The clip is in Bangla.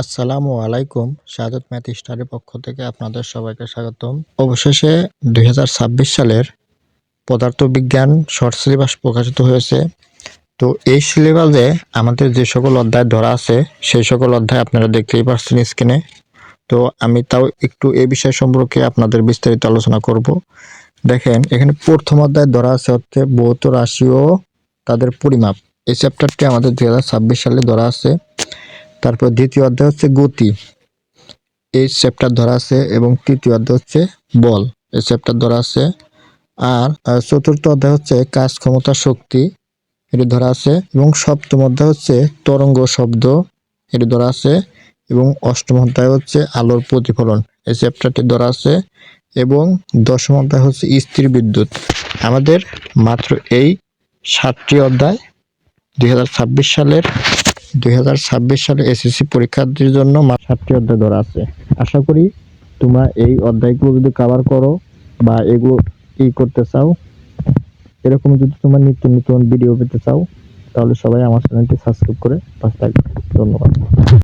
আসসালামু আলাইকুম সাদত ম্যাথ স্টারের পক্ষ থেকে আপনাদের সবাইকে স্বাগতম। অবশেষে দুই হাজার ছাব্বিশ সালের পদার্থবিজ্ঞান শর্ট সিলেবাস প্রকাশিত হয়েছে। তো এই সিলেবাসে আমাদের যে সকল অধ্যায় ধরা আছে, সেই সকল অধ্যায় আপনারা দেখতেই পাচ্ছেন স্ক্রিনে। তো আমি তাও একটু এ বিষয় সম্পর্কে আপনাদের বিস্তারিত আলোচনা করব। দেখেন, এখানে প্রথম অধ্যায় ধরা আছে হচ্ছে ভৌত রাশি ও তাদের পরিমাপ। এই চ্যাপ্টারটি আমাদের দু হাজার ছাব্বিশ সালে ধরা আছে। তারপর দ্বিতীয় অধ্যায় হচ্ছে গতি। এই চ্যাপ্টার ধরা আছে এবং তৃতীয় অধ্যায় হচ্ছে বল। এই চ্যাপ্টার ধরা আছে। আর চতুর্থ অধ্যায় হচ্ছে কাজ, ক্ষমতা, শক্তি। এটি ধরা আছে। এবং সপ্তম অধ্যায় হচ্ছে তরঙ্গ শব্দ। এটি ধরা আছে। এবং অষ্টম অধ্যায় হচ্ছে আলোর প্রতিফলন। এই চ্যাপ্টারটি ধরা আছে। এবং দশম অধ্যায় হচ্ছে স্থির বিদ্যুৎ। আমাদের মাত্র এই সাতটি অধ্যায় দু হাজার ছাব্বিশ সালের দুই হাজার ছাব্বিশ সালে এসএসসি পরীক্ষার্থীর জন্য সাতটি অধ্যায় ধরা আছে। আশা করি তোমরা এই অধ্যায়গুলো যদি কভার করো বা এগুলো ই করতে চাও, এরকম যদি তোমার নিত্য নতুন ভিডিও পেতে চাও, তাহলে সবাই আমার চ্যানেলটি সাবস্ক্রাইব করে পাশে থাকবে। ধন্যবাদ।